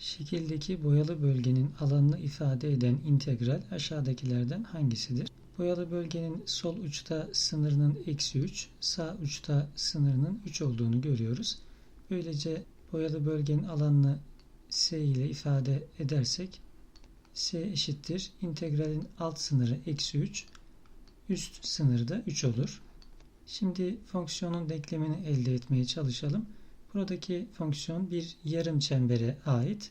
Şekildeki boyalı bölgenin alanını ifade eden integral aşağıdakilerden hangisidir? Boyalı bölgenin sol uçta sınırının eksi 3, sağ uçta sınırının 3 olduğunu görüyoruz. Böylece boyalı bölgenin alanını S ile ifade edersek S eşittir. integralin alt sınırı eksi 3, üst sınırı da 3 olur. Şimdi fonksiyonun denklemini elde etmeye çalışalım. Buradaki fonksiyon bir yarım çembere ait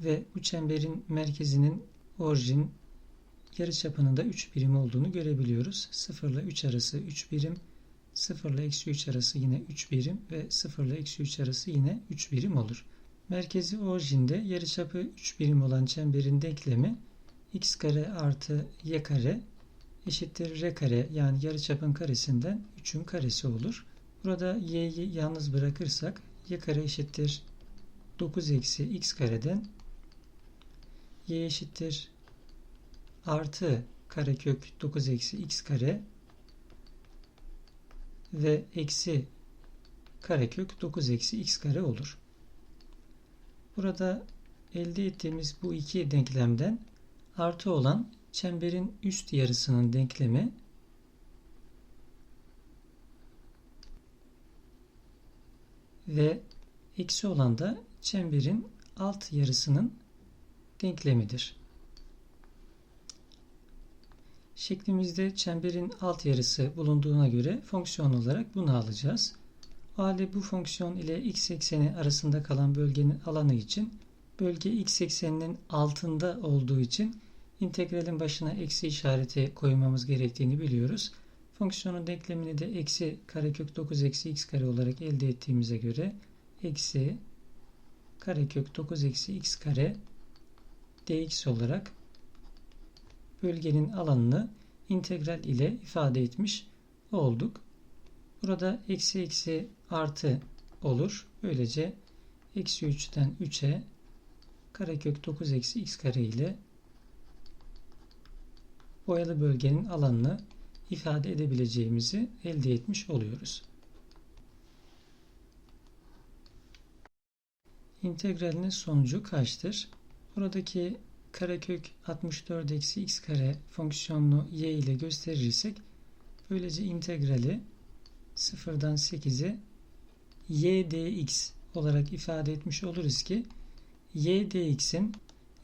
ve bu çemberin merkezinin orijin yarıçapının da 3 birim olduğunu görebiliyoruz. 0 ile 3 arası 3 birim, 0 ile eksi 3 arası yine 3 birim ve 0 ile eksi 3 arası yine 3 birim olur. Merkezi orijinde yarıçapı 3 birim olan çemberin denklemi x kare artı y kare eşittir r kare yani yarıçapın karesinden 3'ün karesi olur. Burada y'yi yalnız bırakırsak y kare eşittir 9 eksi x kareden y eşittir artı karekök 9 eksi x kare ve eksi karekök 9 eksi x kare olur. Burada elde ettiğimiz bu iki denklemden artı olan çemberin üst yarısının denklemi ve eksi olan da çemberin alt yarısının denklemidir. Şeklimizde çemberin alt yarısı bulunduğuna göre fonksiyon olarak bunu alacağız. O halde bu fonksiyon ile x ekseni arasında kalan bölgenin alanı için bölge x ekseninin altında olduğu için integralin başına eksi işareti koymamız gerektiğini biliyoruz. Fonksiyonun denklemini de eksi karekök 9 eksi x kare olarak elde ettiğimize göre eksi karekök 9 eksi x kare dx olarak bölgenin alanını integral ile ifade etmiş olduk. Burada eksi eksi artı olur. Böylece eksi 3'ten 3'e karekök 9 eksi x kare ile boyalı bölgenin alanını ifade edebileceğimizi elde etmiş oluyoruz. İntegralinin sonucu kaçtır? Buradaki karekök 64 eksi x kare fonksiyonunu y ile gösterirsek böylece integrali 0'dan 8'e y dx olarak ifade etmiş oluruz ki y dx'in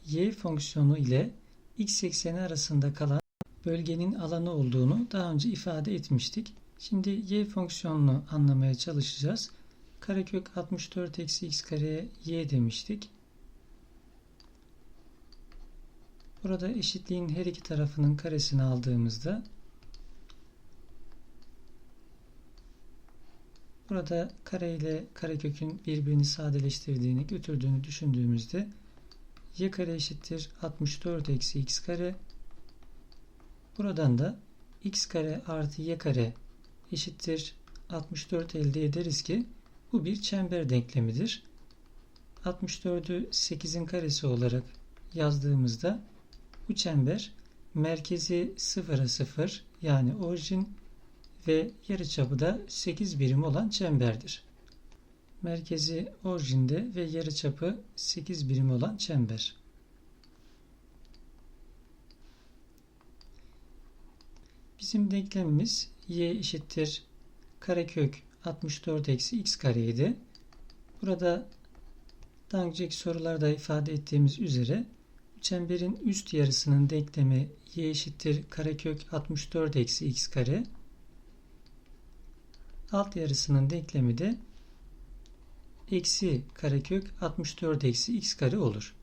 y fonksiyonu ile x ekseni arasında kalan bölgenin alanı olduğunu daha önce ifade etmiştik. Şimdi y fonksiyonunu anlamaya çalışacağız. Karekök 64 eksi x kareye y demiştik. Burada eşitliğin her iki tarafının karesini aldığımızda burada kare ile karekökün birbirini sadeleştirdiğini götürdüğünü düşündüğümüzde y kare eşittir 64 eksi x kare buradan da x kare artı y kare eşittir 64 elde ederiz ki bu bir çember denklemidir. 64'ü 8'in karesi olarak yazdığımızda bu çember merkezi 0'a 0 yani orijin ve yarıçapı da 8 birim olan çemberdir. Merkezi orijinde ve yarıçapı 8 birim olan çember. Bizim denklemimiz y eşittir karekök 64 eksi x kareydi. Burada daha önceki sorularda ifade ettiğimiz üzere çemberin üst yarısının denklemi y eşittir karekök 64 eksi x kare. Alt yarısının denklemi de eksi karekök 64 eksi x kare olur.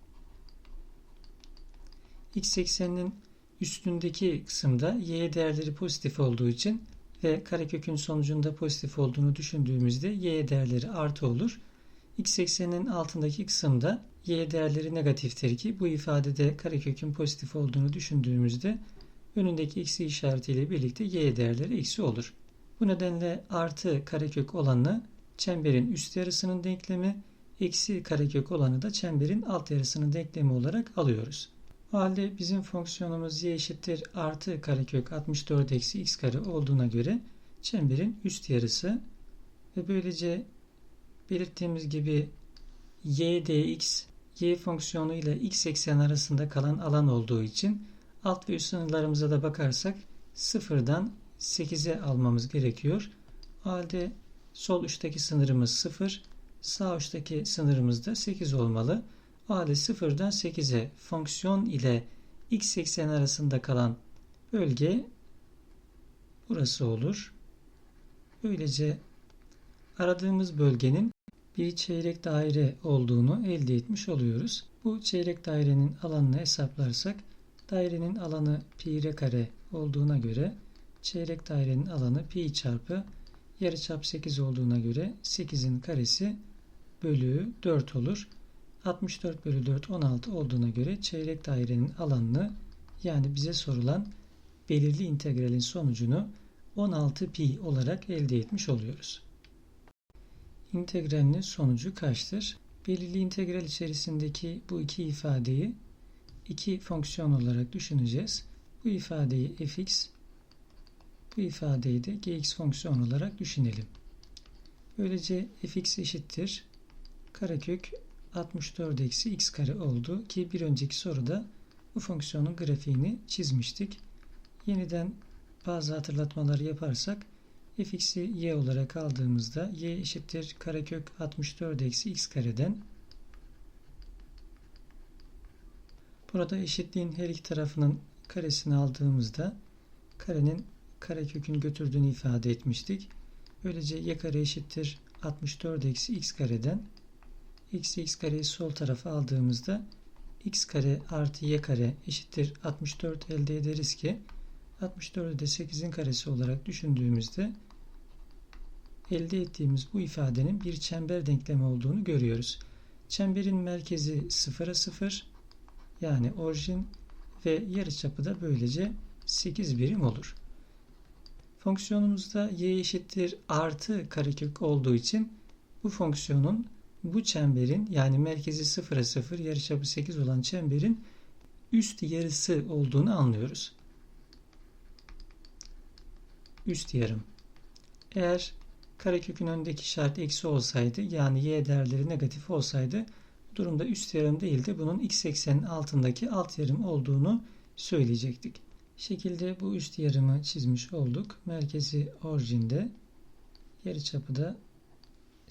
x ekseninin üstündeki kısımda y değerleri pozitif olduğu için ve karekökün sonucunda pozitif olduğunu düşündüğümüzde y değerleri artı olur. x ekseninin altındaki kısımda y değerleri negatiftir ki bu ifadede karekökün pozitif olduğunu düşündüğümüzde önündeki eksi işaretiyle birlikte y değerleri eksi olur. Bu nedenle artı karekök olanı çemberin üst yarısının denklemi, eksi karekök olanı da çemberin alt yarısının denklemi olarak alıyoruz. Halde bizim fonksiyonumuz y eşittir artı karekök 64 eksi x kare olduğuna göre çemberin üst yarısı ve böylece belirttiğimiz gibi y dx y fonksiyonu ile x eksen arasında kalan alan olduğu için alt ve üst sınırlarımıza da bakarsak sıfırdan 8'e almamız gerekiyor. O halde sol uçtaki sınırımız 0, sağ uçtaki sınırımız da 8 olmalı. O halde 0'dan 8'e fonksiyon ile x eksen arasında kalan bölge burası olur. Böylece aradığımız bölgenin bir çeyrek daire olduğunu elde etmiş oluyoruz. Bu çeyrek dairenin alanını hesaplarsak dairenin alanı pi r kare olduğuna göre çeyrek dairenin alanı pi çarpı yarıçap 8 olduğuna göre 8'in karesi bölü 4 olur. 64 bölü 4 16 olduğuna göre çeyrek dairenin alanını yani bize sorulan belirli integralin sonucunu 16 pi olarak elde etmiş oluyoruz. İntegralinin sonucu kaçtır? Belirli integral içerisindeki bu iki ifadeyi iki fonksiyon olarak düşüneceğiz. Bu ifadeyi fx, bu ifadeyi de gx fonksiyon olarak düşünelim. Böylece fx eşittir karekök 64 eksi x kare oldu ki bir önceki soruda bu fonksiyonun grafiğini çizmiştik. Yeniden bazı hatırlatmaları yaparsak fx'i y olarak aldığımızda y eşittir karekök 64 eksi x kareden burada eşitliğin her iki tarafının karesini aldığımızda karenin karekökün götürdüğünü ifade etmiştik. Böylece y kare eşittir 64 eksi x kareden eksi x kareyi sol tarafa aldığımızda x kare artı y kare eşittir 64 elde ederiz ki 64'ü de 8'in karesi olarak düşündüğümüzde elde ettiğimiz bu ifadenin bir çember denklemi olduğunu görüyoruz. Çemberin merkezi 0'a 0 yani orijin ve yarıçapı da böylece 8 birim olur. Fonksiyonumuzda y eşittir artı karekök olduğu için bu fonksiyonun bu çemberin yani merkezi 0'a 0 yarıçapı 8 olan çemberin üst yarısı olduğunu anlıyoruz. Üst yarım. Eğer karekökün önündeki şart eksi olsaydı yani y değerleri negatif olsaydı durumda üst yarım değil de bunun x eksenin altındaki alt yarım olduğunu söyleyecektik. Şekilde bu üst yarımı çizmiş olduk. Merkezi orijinde yarıçapı da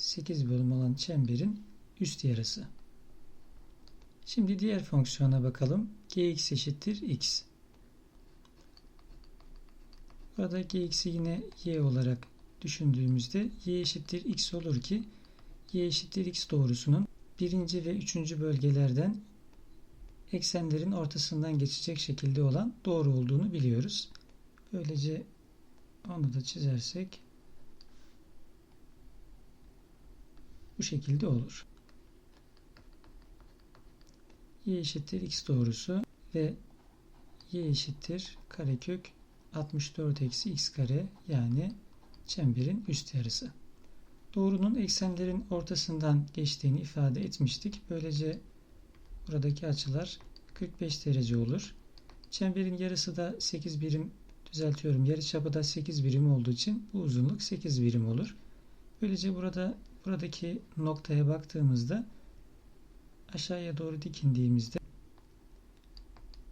8 bölüm olan çemberin üst yarısı. Şimdi diğer fonksiyona bakalım. gx eşittir x. Burada gx'i yine y olarak düşündüğümüzde y eşittir x olur ki y eşittir x doğrusunun birinci ve üçüncü bölgelerden eksenlerin ortasından geçecek şekilde olan doğru olduğunu biliyoruz. Böylece onu da çizersek bu şekilde olur. y eşittir x doğrusu ve y eşittir karekök 64 eksi x kare yani çemberin üst yarısı. Doğrunun eksenlerin ortasından geçtiğini ifade etmiştik. Böylece buradaki açılar 45 derece olur. Çemberin yarısı da 8 birim düzeltiyorum. Yarıçapı da 8 birim olduğu için bu uzunluk 8 birim olur. Böylece burada buradaki noktaya baktığımızda aşağıya doğru dikindiğimizde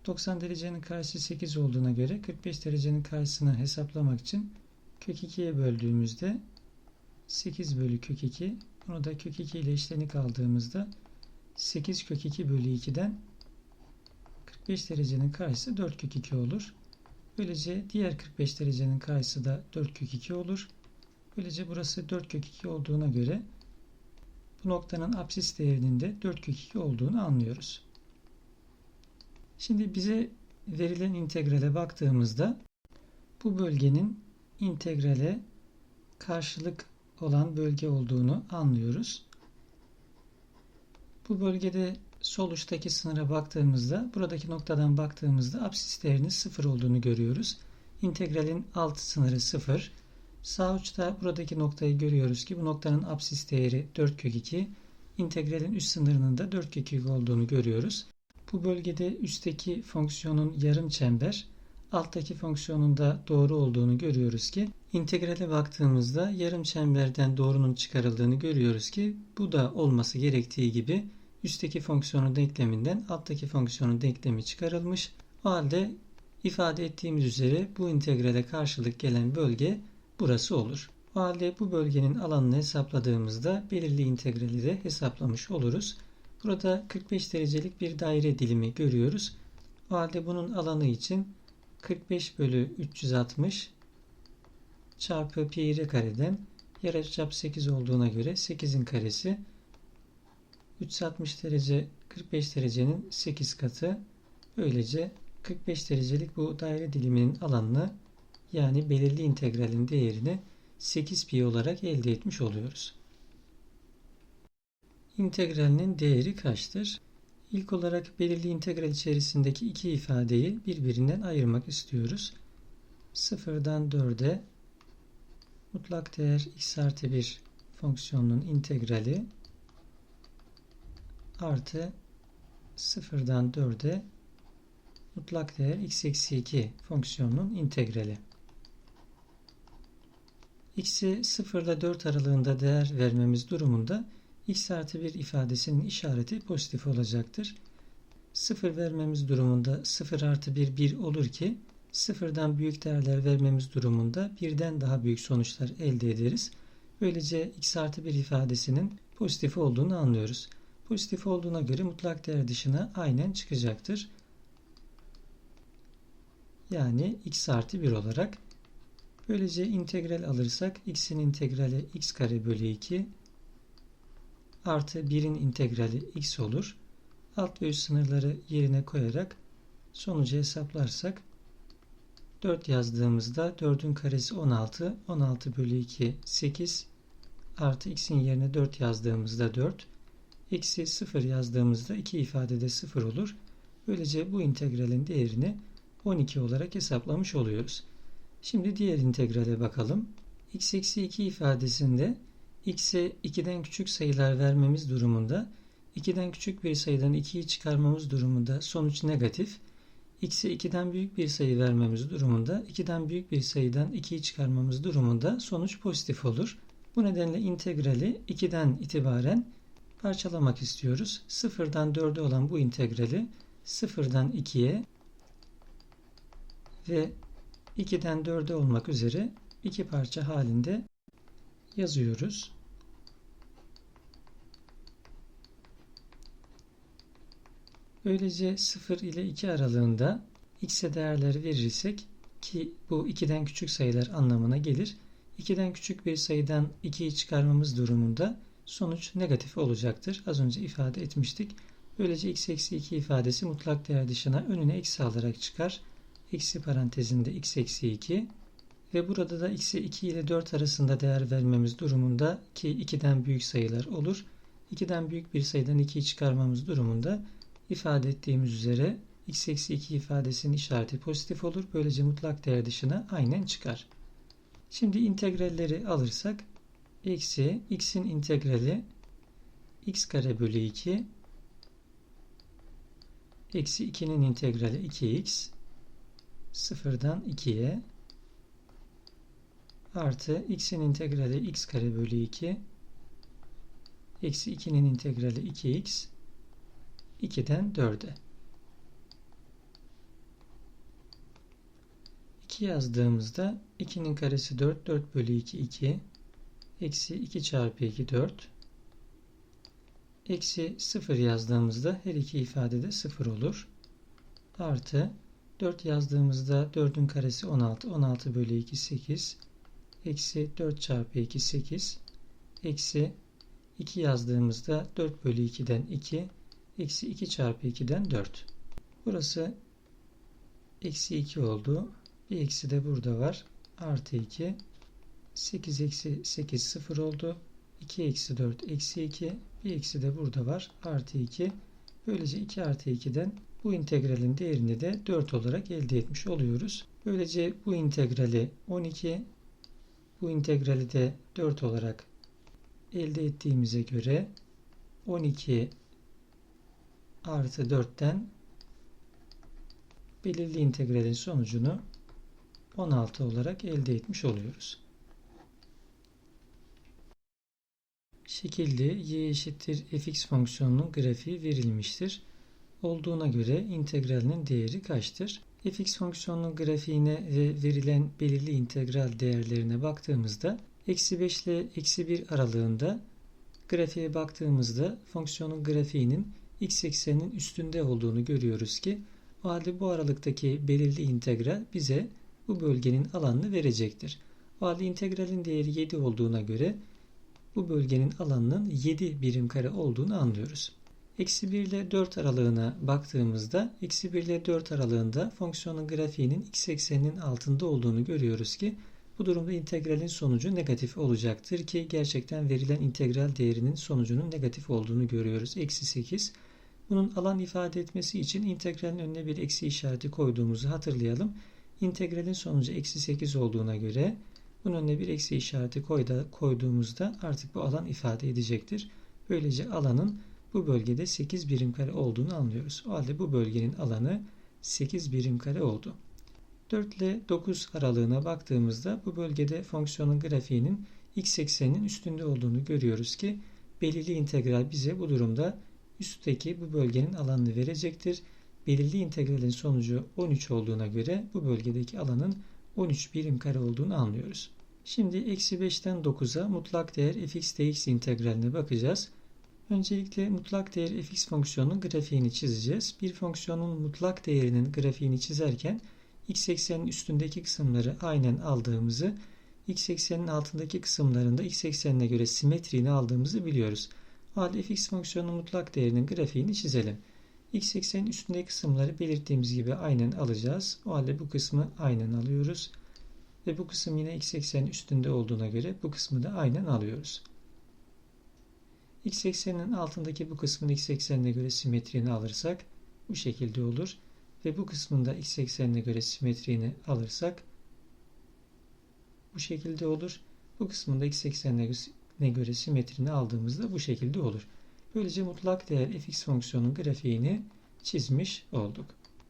90 derecenin karşısı 8 olduğuna göre 45 derecenin karşısını hesaplamak için kök 2'ye böldüğümüzde 8 bölü kök 2 bunu da kök 2 ile işlenik aldığımızda 8 kök 2 bölü 2'den 45 derecenin karşısı 4 kök 2 olur. Böylece diğer 45 derecenin karşısı da 4 kök 2 olur. Böylece burası 4 kök 2 olduğuna göre bu noktanın apsis değerinin de 4 kök 2 olduğunu anlıyoruz. Şimdi bize verilen integrale baktığımızda bu bölgenin integrale karşılık olan bölge olduğunu anlıyoruz. Bu bölgede sol uçtaki sınıra baktığımızda buradaki noktadan baktığımızda apsis değerinin 0 olduğunu görüyoruz. İntegralin alt sınırı 0. Sağ uçta buradaki noktayı görüyoruz ki bu noktanın apsis değeri 4 kök 2. İntegralin üst sınırının da 4 kök 2 olduğunu görüyoruz. Bu bölgede üstteki fonksiyonun yarım çember, alttaki fonksiyonun da doğru olduğunu görüyoruz ki integrale baktığımızda yarım çemberden doğrunun çıkarıldığını görüyoruz ki bu da olması gerektiği gibi üstteki fonksiyonun denkleminden alttaki fonksiyonun denklemi çıkarılmış. O halde ifade ettiğimiz üzere bu integrale karşılık gelen bölge burası olur. O halde bu bölgenin alanını hesapladığımızda belirli integrali de hesaplamış oluruz. Burada 45 derecelik bir daire dilimi görüyoruz. O halde bunun alanı için 45 bölü 360 çarpı pi r kareden yarıçap 8 olduğuna göre 8'in karesi 360 derece 45 derecenin 8 katı. Böylece 45 derecelik bu daire diliminin alanını yani belirli integralin değerini 8 pi olarak elde etmiş oluyoruz. İntegralinin değeri kaçtır? İlk olarak belirli integral içerisindeki iki ifadeyi birbirinden ayırmak istiyoruz. Sıfırdan 4'e mutlak değer x artı 1 fonksiyonunun integrali artı sıfırdan 4'e mutlak değer x eksi 2 fonksiyonunun integrali. X'e 0 ile 4 aralığında değer vermemiz durumunda x artı 1 ifadesinin işareti pozitif olacaktır. 0 vermemiz durumunda 0 artı 1 1 olur ki sıfırdan büyük değerler vermemiz durumunda birden daha büyük sonuçlar elde ederiz. Böylece x artı 1 ifadesinin pozitif olduğunu anlıyoruz. Pozitif olduğuna göre mutlak değer dışına aynen çıkacaktır. Yani x artı 1 olarak. Böylece integral alırsak x'in integrali x kare bölü 2 artı 1'in integrali x olur. Alt ve üst sınırları yerine koyarak sonucu hesaplarsak 4 yazdığımızda 4'ün karesi 16. 16 bölü 2 8 artı x'in yerine 4 yazdığımızda 4 eksi 0 yazdığımızda iki ifadede 0 olur. Böylece bu integralin değerini 12 olarak hesaplamış oluyoruz. Şimdi diğer integrale bakalım. x eksi 2 ifadesinde x'e 2'den küçük sayılar vermemiz durumunda 2'den küçük bir sayıdan 2'yi çıkarmamız durumunda sonuç negatif. x'e 2'den büyük bir sayı vermemiz durumunda 2'den büyük bir sayıdan 2'yi çıkarmamız durumunda sonuç pozitif olur. Bu nedenle integrali 2'den itibaren parçalamak istiyoruz. 0'dan 4'e olan bu integrali 0'dan 2'ye ve 2'den 4'e olmak üzere iki parça halinde yazıyoruz. Böylece 0 ile 2 aralığında x'e değerler verirsek ki bu 2'den küçük sayılar anlamına gelir. 2'den küçük bir sayıdan 2'yi çıkarmamız durumunda sonuç negatif olacaktır. Az önce ifade etmiştik. Böylece x eksi 2 ifadesi mutlak değer dışına önüne eksi alarak çıkar. Eksi parantezinde x eksi 2 ve burada da x'e 2 ile 4 arasında değer vermemiz durumunda ki 2'den büyük sayılar olur. 2'den büyük bir sayıdan 2'yi çıkarmamız durumunda ifade ettiğimiz üzere x eksi 2 ifadesinin işareti pozitif olur. Böylece mutlak değer dışına aynen çıkar. Şimdi integralleri alırsak eksi x'in integrali x kare bölü 2 eksi 2'nin integrali 2x sıfırdan 2'ye artı x'in integrali x kare bölü 2 eksi 2'nin integrali 2x 2'den 4'e 2 yazdığımızda 2'nin karesi 4 4 bölü 2 2 Eksi 2 çarpı 2 4. Eksi 0 yazdığımızda her iki ifadede 0 olur. Artı 4 yazdığımızda 4'ün karesi 16. 16 bölü 2 8. Eksi 4 çarpı 2 8. Eksi 2 yazdığımızda 4 bölü 2'den 2. Eksi 2 çarpı 2'den 4. Burası eksi 2 oldu. Bir eksi de burada var. Artı 2. 8 eksi 8 0 oldu. 2 eksi 4 eksi 2. Bir eksi de burada var. Artı 2. Böylece 2 artı 2'den bu integralin değerini de 4 olarak elde etmiş oluyoruz. Böylece bu integrali 12 bu integrali de 4 olarak elde ettiğimize göre 12 artı 4'ten belirli integralin sonucunu 16 olarak elde etmiş oluyoruz. Şekilde y eşittir fx fonksiyonunun grafiği verilmiştir. Olduğuna göre integralinin değeri kaçtır? fx fonksiyonunun grafiğine ve verilen belirli integral değerlerine baktığımızda eksi 5 ile eksi 1 aralığında grafiğe baktığımızda fonksiyonun grafiğinin x ekseninin üstünde olduğunu görüyoruz ki o halde bu aralıktaki belirli integral bize bu bölgenin alanını verecektir. O halde integralin değeri 7 olduğuna göre bu bölgenin alanının 7 birim kare olduğunu anlıyoruz. Eksi 1 ile 4 aralığına baktığımızda eksi 1 ile 4 aralığında fonksiyonun grafiğinin x ekseninin altında olduğunu görüyoruz ki bu durumda integralin sonucu negatif olacaktır ki gerçekten verilen integral değerinin sonucunun negatif olduğunu görüyoruz. Eksi 8. Bunun alan ifade etmesi için integralin önüne bir eksi işareti koyduğumuzu hatırlayalım. İntegralin sonucu eksi 8 olduğuna göre bunun önüne bir eksi işareti koyduğumuzda artık bu alan ifade edecektir. Böylece alanın bu bölgede 8 birim kare olduğunu anlıyoruz. O halde bu bölgenin alanı 8 birim kare oldu. 4 ile 9 aralığına baktığımızda bu bölgede fonksiyonun grafiğinin x ekseninin üstünde olduğunu görüyoruz ki belirli integral bize bu durumda üstteki bu bölgenin alanını verecektir. Belirli integralin sonucu 13 olduğuna göre bu bölgedeki alanın 13 birim kare olduğunu anlıyoruz. Şimdi eksi 5'ten 9'a mutlak değer fx dx integraline bakacağız. Öncelikle mutlak değer fx fonksiyonunun grafiğini çizeceğiz. Bir fonksiyonun mutlak değerinin grafiğini çizerken x eksenin üstündeki kısımları aynen aldığımızı, x eksenin altındaki kısımlarında x eksenine göre simetriğini aldığımızı biliyoruz. O halde fx fonksiyonunun mutlak değerinin grafiğini çizelim. x eksenin üstündeki kısımları belirttiğimiz gibi aynen alacağız. O halde bu kısmı aynen alıyoruz. Ve bu kısım yine x eksenin üstünde olduğuna göre bu kısmı da aynen alıyoruz. X ekseninin altındaki bu kısmın x eksenine göre simetriğini alırsak bu şekilde olur. Ve bu kısmında x eksenine göre simetriğini alırsak bu şekilde olur. Bu kısmında x eksenine göre simetrini aldığımızda bu şekilde olur. Böylece mutlak değer fx fonksiyonun grafiğini çizmiş olduk.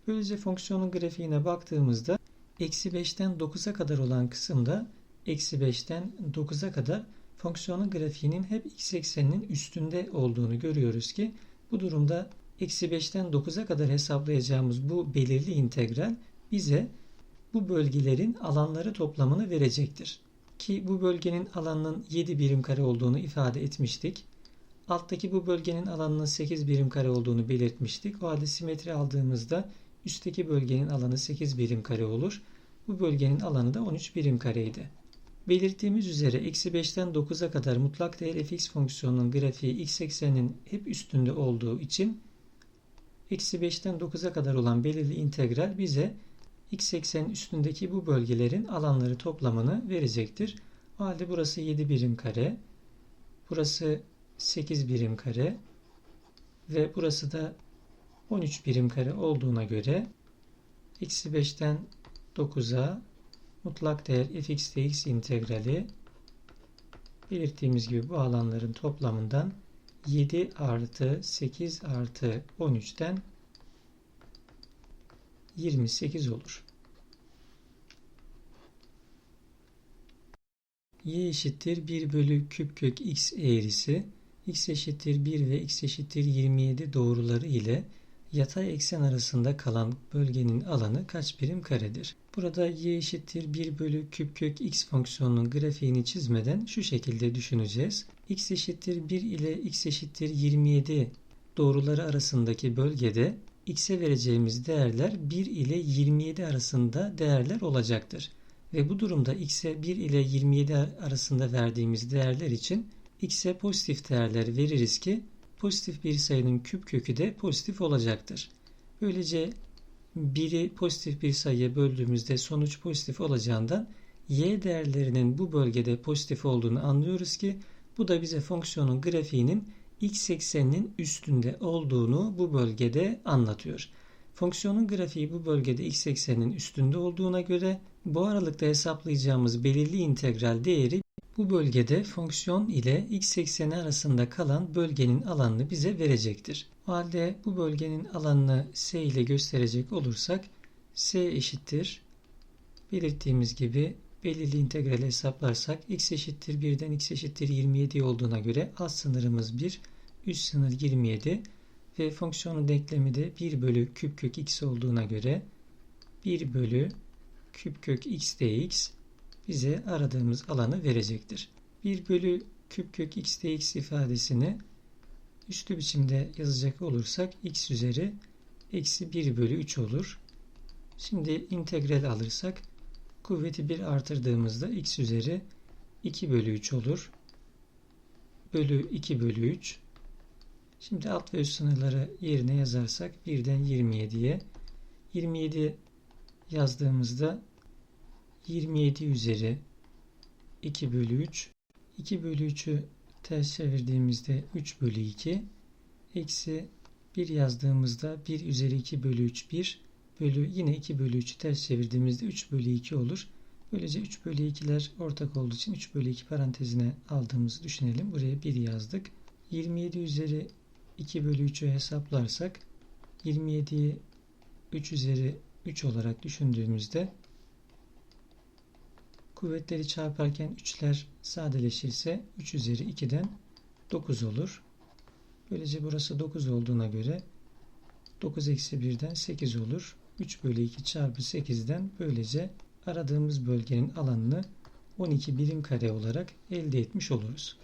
Böylece fonksiyonun grafiğine baktığımızda eksi 5'ten 9'a kadar olan kısımda eksi 5'ten 9'a kadar fonksiyonun grafiğinin hep x ekseninin üstünde olduğunu görüyoruz ki bu durumda eksi 5'ten 9'a kadar hesaplayacağımız bu belirli integral bize bu bölgelerin alanları toplamını verecektir. Ki bu bölgenin alanının 7 birim kare olduğunu ifade etmiştik. Alttaki bu bölgenin alanının 8 birim kare olduğunu belirtmiştik. O halde simetri aldığımızda üstteki bölgenin alanı 8 birim kare olur. Bu bölgenin alanı da 13 birim kareydi. Belirttiğimiz üzere eksi 5'ten 9'a kadar mutlak değer fx fonksiyonunun grafiği x ekseninin hep üstünde olduğu için eksi 5'ten 9'a kadar olan belirli integral bize x eksenin üstündeki bu bölgelerin alanları toplamını verecektir. O halde burası 7 birim kare, burası 8 birim kare ve burası da 13 birim kare olduğuna göre eksi 5'ten 9'a mutlak değer fx dx integrali belirttiğimiz gibi bu alanların toplamından 7 artı 8 artı 13'ten 28 olur. y eşittir 1 bölü küp kök x eğrisi x eşittir 1 ve x eşittir 27 doğruları ile yatay eksen arasında kalan bölgenin alanı kaç birim karedir? Burada y eşittir 1 bölü küp kök x fonksiyonunun grafiğini çizmeden şu şekilde düşüneceğiz. x eşittir 1 ile x eşittir 27 doğruları arasındaki bölgede x'e vereceğimiz değerler 1 ile 27 arasında değerler olacaktır. Ve bu durumda x'e 1 ile 27 arasında verdiğimiz değerler için x'e pozitif değerler veririz ki pozitif bir sayının küp kökü de pozitif olacaktır. Böylece 1'i pozitif bir sayıya böldüğümüzde sonuç pozitif olacağından y değerlerinin bu bölgede pozitif olduğunu anlıyoruz ki bu da bize fonksiyonun grafiğinin x ekseninin üstünde olduğunu bu bölgede anlatıyor. Fonksiyonun grafiği bu bölgede x ekseninin üstünde olduğuna göre bu aralıkta hesaplayacağımız belirli integral değeri bu bölgede fonksiyon ile x ekseni arasında kalan bölgenin alanını bize verecektir. O halde bu bölgenin alanını s ile gösterecek olursak s eşittir belirttiğimiz gibi belirli integrali hesaplarsak x eşittir 1'den x eşittir 27 olduğuna göre alt sınırımız 1, üst sınır 27 ve fonksiyonun denklemi de 1 bölü küp kök x olduğuna göre 1 bölü küp kök x dx bize aradığımız alanı verecektir. 1 bölü küp kök x dx ifadesini üslü biçimde yazacak olursak x üzeri eksi 1 bölü 3 olur. Şimdi integral alırsak kuvveti 1 artırdığımızda x üzeri 2 bölü 3 olur. Bölü 2 bölü 3. Şimdi alt ve üst sınırları yerine yazarsak 1'den 27'ye 27 yazdığımızda 27 üzeri 2 bölü 3 2 bölü 3'ü ters çevirdiğimizde 3 bölü 2 eksi 1 yazdığımızda 1 üzeri 2 bölü 3 1 bölü yine 2 bölü 3'ü ters çevirdiğimizde 3 bölü 2 olur. Böylece 3 bölü 2'ler ortak olduğu için 3 bölü 2 parantezine aldığımızı düşünelim. Buraya 1 yazdık. 27 üzeri 2 bölü 3'ü hesaplarsak 27'yi 3 üzeri 3 olarak düşündüğümüzde kuvvetleri çarparken 3'ler sadeleşirse 3 üzeri 2'den 9 olur. Böylece burası 9 olduğuna göre 9 eksi 1'den 8 olur. 3 bölü 2 çarpı 8'den böylece aradığımız bölgenin alanını 12 birim kare olarak elde etmiş oluruz.